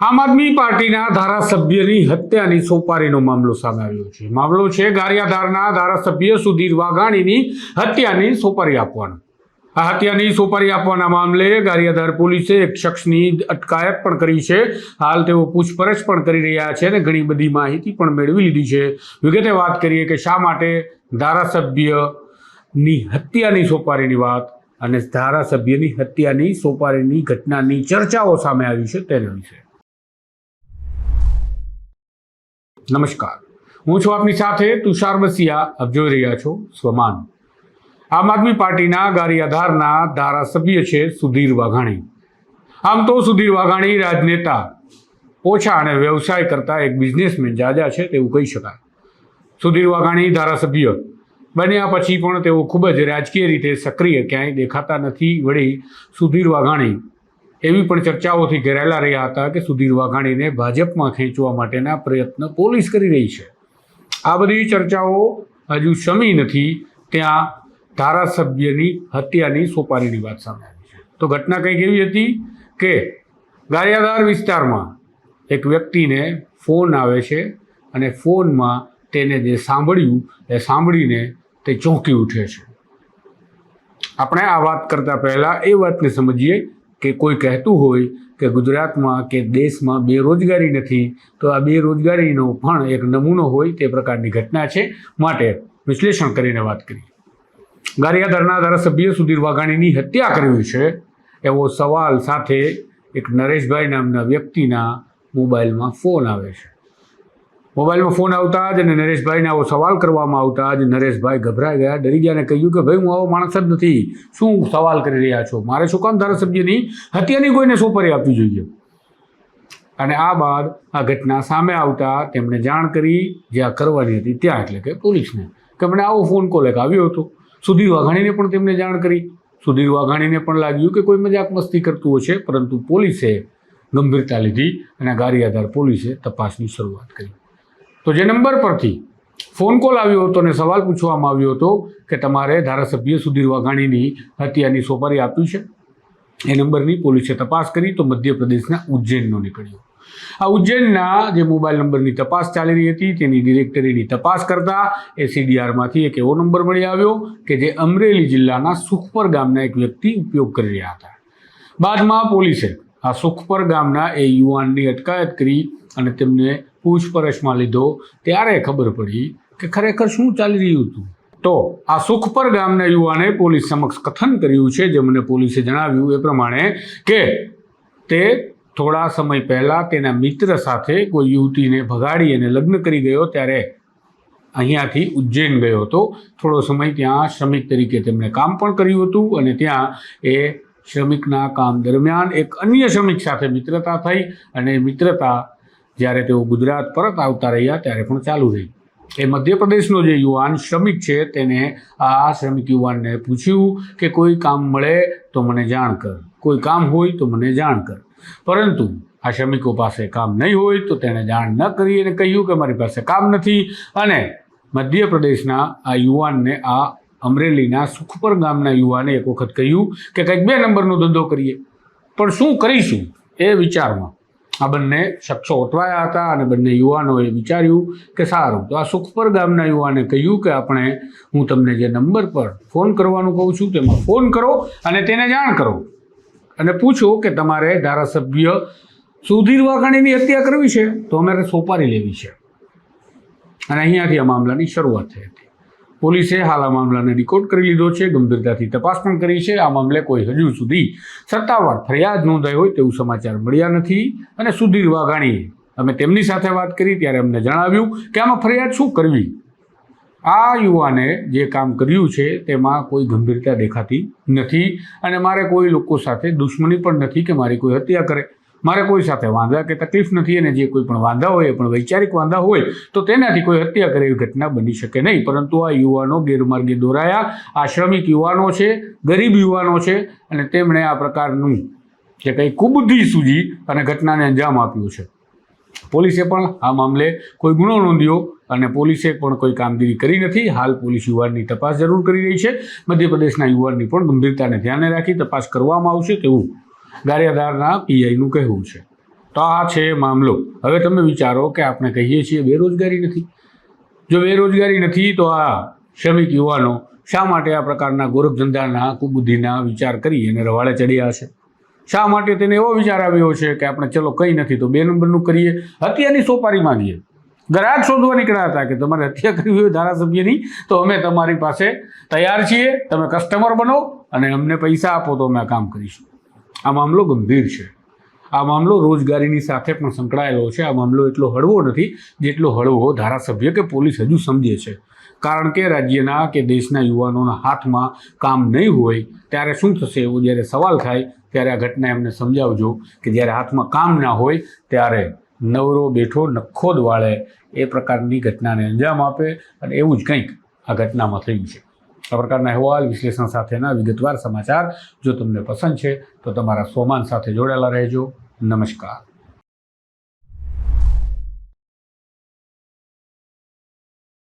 આમ આદમી પાર્ટીના ધારાસભ્યની હત્યાની સોપારીનો મામલો સામે આવ્યો છે. મામલો છે ગારિયાધારના ધારાસભ્ય સુધીર વાઘાણીની હત્યાની સોપારી આપવાનો. આ હત્યાની સોપારી આપવાના મામલે ગારિયાધાર પોલીસે એક શખ્સની અટકાયત પણ કરી છે. હાલ તેઓ પૂછપરછ પણ કરી રહ્યા છે અને ઘણી બધી માહિતી પણ મેળવી લીધી છે. વિગતે વાત કરીએ કે શા માટે ધારાસભ્યની હત્યાની સોપારીની વાત અને ધારાસભ્યની હત્યાની સોપારીની ઘટનાની ચર્ચાઓ સામે આવી છે તેના વિશે. નમસ્કાર. હું છું આપની સાથે તુષાર બસિયા આપ જોઈ રહ્યા છો સ્વમાન. આમ આદમી પાર્ટીના ગારિયાધારના ધારાસભ્ય છે સુધીર વાઘાણી. આમ તો સુધીર વાઘાણી રાજનેતા. ઓછા અને વ્યવસાય કરતા એક બિઝનેસમેન જાજા છે તેવું કહી શકાય. સુધીર વાઘાણી ધારાસભ્ય. બન્યા પછી પણ તેઓ ખૂબ જ રાજકીય રીતે સક્રિય ક્યાંય દેખાતા નથી વળી સુધીર વાઘાણી એવી પણ ચર્ચાઓથી ઘેરાયેલા રહ્યા હતા કે સુધીર વાઘાણીને ભાજપમાં ખેંચવા માટેના પ્રયત્ન પોલીસ કરી રહી છે. આ બધી ચર્ચાઓ હજુ શમી નથી. ત્યાં ધારાસભ્યની હત્યાની સોપારીની વાત સામે આવી છે. તો ઘટના કંઈક એવી હતી કે ગારિયાધાર વિસ્તારમાં એક વ્યક્તિને ફોન આવે છે અને ફોનમાં તેને જે સાંભળ્યું, એ સાંભળીને તે ચોંકી ઉઠે છે. આપણે આ વાત કરતાં પહેલાં એ વાતને સમજીએ કે કોઈ કહેતું હોય કે ગુજરાતમાં કે દેશમાં બેરોજગારી નથી, તો આ બેરોજગારીનો પણ એક નમૂનો હોય તે પ્રકારની ઘટના છે. માટે વિશ્લેષણ કરીને વાત કરીએ. ગારિયાધારના ધારાસભ્ય સુધીર વાઘાણીની હત્યા કરવી છે એવો સવાલ સાથે એક નરેશભાઈ નામના વ્યક્તિના મોબાઈલમાં ફોન આવે છે. મોબાઈલમાં ફોન આવતા જ અને નરેશભાઈને આવો સવાલ કરવામાં આવતા જ નરેશભાઈ ગભરાઈ ગયા. ડરી ગયા અને કહ્યું કે, ભાઈ, હું આવો માણસ જ નથી. શું સવાલ કરી રહ્યા છો? મારે શું કામ ધારાસભ્યની હત્યાની કોઈને સોપારી આપવી જોઈએ? અને આ બાદ આ ઘટના સામે આવતા તેમણે જાણ કરી જ્યાં કરવાની હતી ત્યાં એટલે કે પોલીસને કે, મને આવો ફોન કોલ એક આવ્યો હતો. સુધીર વાઘાણીને પણ તેમને જાણ કરી. સુધીર વાઘાણીને પણ લાગ્યું કે, કોઈ મજાક મસ્તી કરતું હશે. પરંતુ પોલીસે ગંભીરતા લીધી અને ગારી આધાર પોલીસે તપાસની શરૂઆત કરી. તો જે નંબર પરથી ફોન કોલ આવ્યો હતો અને સવાલ પૂછવામાં આવ્યો હતો કે તમારે ધારાસભ્ય સુધીર વાઘાણીની હત્યાની સોપારી આપી છે? એ નંબરની પોલીસે તપાસ કરી તો મધ્યપ્રદેશના ઉજ્જૈનનો નીકળ્યો. આ ઉજ્જૈનના જે મોબાઈલ નંબરની તપાસ ચાલી રહી હતી તેની ડિરેક્ટરીની તપાસ કરતા એ સીડીઆરમાંથી એક એવો નંબર મળી આવ્યો કે જે અમરેલી જિલ્લાના સુખપર ગામના એક વ્યક્તિ ઉપયોગ કરી રહ્યા હતા. બાદમાં પોલીસે આ સુખપર ગામના એ યુવાનની અટકાયત કરી અને તેમને પૂછપરછમાં લીધો. ત્યારે ખબર પડી કે ખરેખર શું ચાલી રહ્યું હતું? તો આ સુખપર ગામના યુવાને પોલીસ સમક્ષ કથન કર્યું છે. જે મને પોલીસે જણાવ્યું એ પ્રમાણે કે તે થોડા સમય પહેલાં તેના મિત્ર સાથે કોઈ યુવતીને ભગાડી અને લગ્ન કરી ગયો. ત્યારે અહીંયાથી ઉજ્જૈન ગયો હતો. થોડો સમય ત્યાં શ્રમિક તરીકે તેમણે કામ પણ કર્યું હતું અને ત્યાં એ શ્રમિકના કામ દરમિયાન એક અન્ય શ્રમિક સાથે મિત્રતા થઈ અને મિત્રતા જ્યારે તેઓ ગુજરાત પરત આવતા રહ્યા ત્યારે પણ ચાલુ રહી. એ મધ્યપ્રદેશનો જે યુવાન શ્રમિક છે તેને આ શ્રમિક યુવાનને પૂછ્યું કે કોઈ કામ મળે તો મને જાણ કર. કોઈ કામ હોય તો મને જાણ કર. પરંતુ આ શ્રમિકો પાસે કામ નહીં હોય તો તેણે જાણ ન કરી અને કહ્યું કે મારી પાસે કામ નથી. અને મધ્યપ્રદેશના આ યુવાનને આ અમરેલીના સુખપર ગામના યુવાને એક વખત કહ્યું કે કંઈક બે નંબરનો ધંધો કરીએ. પણ શું કરીશું એ વિચારમાં આ બંને શખ્સો ઓટવાયા હતા અને બંને યુવાનોએ વિચાર્યું કે સારું, તો આ સુખપર ગામના યુવાને કહ્યું કે આપણે, હું તમને જે નંબર પર ફોન કરવાનું કહું છું તેમાં ફોન કરો અને તેને જાણ કરો. અને પૂછો કે તમારે ધારાસભ્ય સુધીર વાઘાણીની હત્યા કરવી છે? તો અમારે સોપારી લેવી છે. અને અહીંયાથી આ મામલાની શરૂઆત થઈ હતી. પોલીસે હાલ આ મામલાને રિકોર્ડ કરી લીધો છે. ગંભીરતાથી તપાસ પણ કરી છે. આ મામલે કોઈ હજુ સુધી સત્તાવાર ફરિયાદ નોંધાઈ હોય તેવું સમાચાર મળ્યા નથી અને સુધીર વાઘાણીએ અમે તેમની સાથે વાત કરી ત્યારે અમને જણાવ્યું કે આમાં ફરિયાદ શું કરવી? આ યુવાને જે કામ કર્યું છે તેમાં કોઈ ગંભીરતા દેખાતી નથી અને મારે કોઈ લોકો સાથે દુશ્મની પણ નથી કે મારી કોઈ હત્યા કરે. મારે કોઈ સાથે વાંધા કે તકલીફ નથી અને જે કોઈ પણ વાંધા હોય પણ વૈચારિક વાંધા હોય, તો તેનાથી કોઈ હત્યા કરે એવી ઘટના બની શકે નહીં. પરંતુ આ યુવાનો ગેરમાર્ગે દોરાયા. આ શ્રમિક યુવાનો છે, ગરીબ યુવાનો છે અને તેમણે આ પ્રકારનું જે કંઈ કુબુદ્ધિ સૂજી અને ઘટનાને અંજામ આપ્યું છે. પોલીસે પણ આ મામલે કોઈ ગુનો નોંધ્યો અને પોલીસે પણ કોઈ કામગીરી કરી નથી. હાલ પોલીસ યુવાનની તપાસ જરૂર કરી રહી છે. મધ્યપ્રદેશના યુવાનની પણ ગંભીરતાને ધ્યાને રાખી તપાસ કરવામાં આવશે તેવું ગારિયાધારના પીઆઈનું કહેવું છે. તો આ છે મામલો. હવે તમે વિચારો કે આપણે કહીએ છીએ બેરોજગારી નથી. જો બેરોજગારી નથી, તો આ શ્રમિક યુવાનો શા માટે આ પ્રકારના ગોરખધંધાના કુબુદ્ધિના વિચાર કરી અને રવાડે ચડ્યા છે? શા માટે તેને એવો વિચાર આવ્યો છે કે આપણે ચલો કંઈ નથી, તો બે નંબરનું કરીએ? હત્યાની સોપારી માંગીએ ગ્રાહક શોધવા નીકળ્યા હતા કે તમારે હત્યા કરવી હોય ધારાસભ્યની, તો અમે તમારી પાસે તૈયાર છીએ, તમે કસ્ટમર બનો અને અમને પૈસા આપો, તો અમે કામ કરીશું. આ મામલો ગંભીર છે. આ મામલો રોજગારીની સાથે પણ સંકળાયેલો છે. આ મામલો એટલો હળવો નથી જેટલો હળવો ધારાસભ્ય કે પોલીસ હજુ સમજે છે. કારણ કે રાજ્યના કે દેશના યુવાનોના હાથમાં કામ નહીં હોય ત્યારે શું થશે એવો જ્યારે સવાલ થાય ત્યારે આ ઘટના એમને સમજાવજો કે જ્યારે હાથમાં કામ ના હોય ત્યારે નવરો બેઠો નખોદ વાળે એ પ્રકારની ઘટનાને અંજામ આપે અને એવું જ કંઈક આ ઘટનામાં થયું છે. આ પ્રકારના અહેવાલ, વિશ્લેષણ સાથેના વિગતવાર સમાચાર જો તમને પસંદ છે, તો તમારા સોમાન સાથે જોડાયેલા રહેજો. નમસ્કાર.